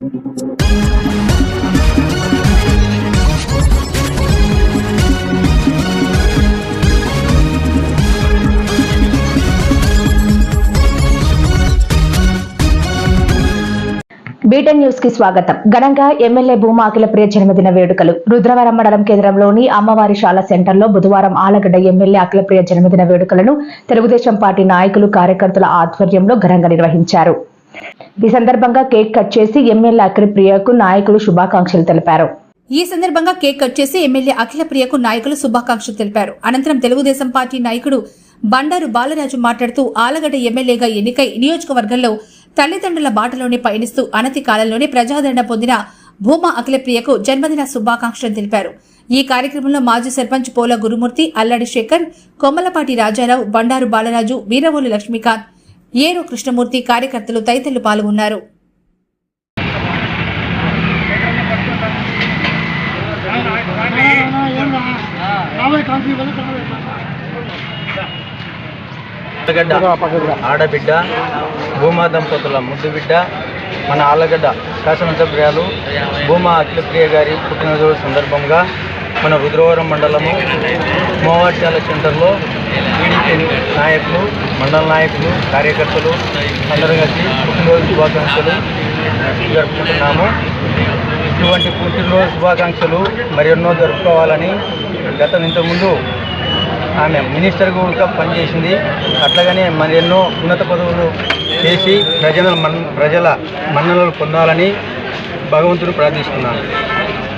Beaten న్యూస్కి స్వాగతం. ఘనంగా ఎమ్మెల్యే భూమా అఖిలప్రియ జన్మదిన వేడుకలు. రుద్రవరం మండలం కేంద్రంలోని అమ్మవారి శాల సెంటర్లో బుధవారం ఆలగడ్డ ఎమ్మెల్యే అఖిల ప్రియ జన్మదిన వేడుకలను తెలుగుదేశం పార్టీ నాయకులు కార్యకర్తల ఆధ్వర్యంలో ఘనంగా నిర్వహించారు. ఈ సందర్భంగా కేక్ కట్ చేసి ఎమ్మెల్యే అఖిల ప్రియకు నాయకులు శుభాకాంక్షలు తెలిపారు. ఈ సందర్భంగా కేక్ కట్ చేసి ఎమ్మెల్యే అఖిల ప్రియకు నాయకులు శుభాకాంక్షలు తెలిపారు. అనంతరం తెలుగుదేశం పార్టీ నాయకుడు బండారు బాలరాజు మాట్లాడుతూ ఆలగడ్డ ఎమ్మెల్యేగా ఎన్నికై నియోజకవర్గంలో తల్లిదండ్రుల బాటలోనే పయనిస్తూ అనతి కాలంలోనే ప్రజాదరణ పొందిన భూమా అఖిలప్రియకు జన్మదిన శుభాకాంక్షలు తెలిపారు. ఈ కార్యక్రమంలో మాజీ సర్పంచ్ పోల గురుమూర్తి అల్లడి శేఖర్ కొమ్మలపాటి రాజారావు బండారు బాలరాజు వీరవోలు లక్ష్మీకాంత్ ఏరు కృష్ణమూర్తి కార్యకర్తలు తదితరులు పాల్గొన్నారు. ఆలగడ్డ ఆడబిడ్డ భూమా దంపతుల ముద్దు బిడ్డ మన ఆలగడ్డ శాసనసభ్యురాలు భూమా అఖిలప్రియ గారి పుట్టినరోజు సందర్భంగా మన రుద్రవరం మండలము మోవాట్యాల సెంటర్లో నాయకులు మండల నాయకులు కార్యకర్తలు అందరూ కలిసి పుట్టినరోజు శుభాకాంక్షలు జరుపుకుంటున్నాము. ఇటువంటి పుట్టినరోజు శుభాకాంక్షలు మరెన్నో జరుపుకోవాలని గతం ఇంతకుముందు ఆమె మినిస్టర్ కూడా పనిచేసింది. అట్లాగనే మరెన్నో ఉన్నత పదవులు చేసి ప్రజల మన్ ప్రజల మన్ననలు పొందాలని భగవంతుడు ప్రార్థిస్తున్నాను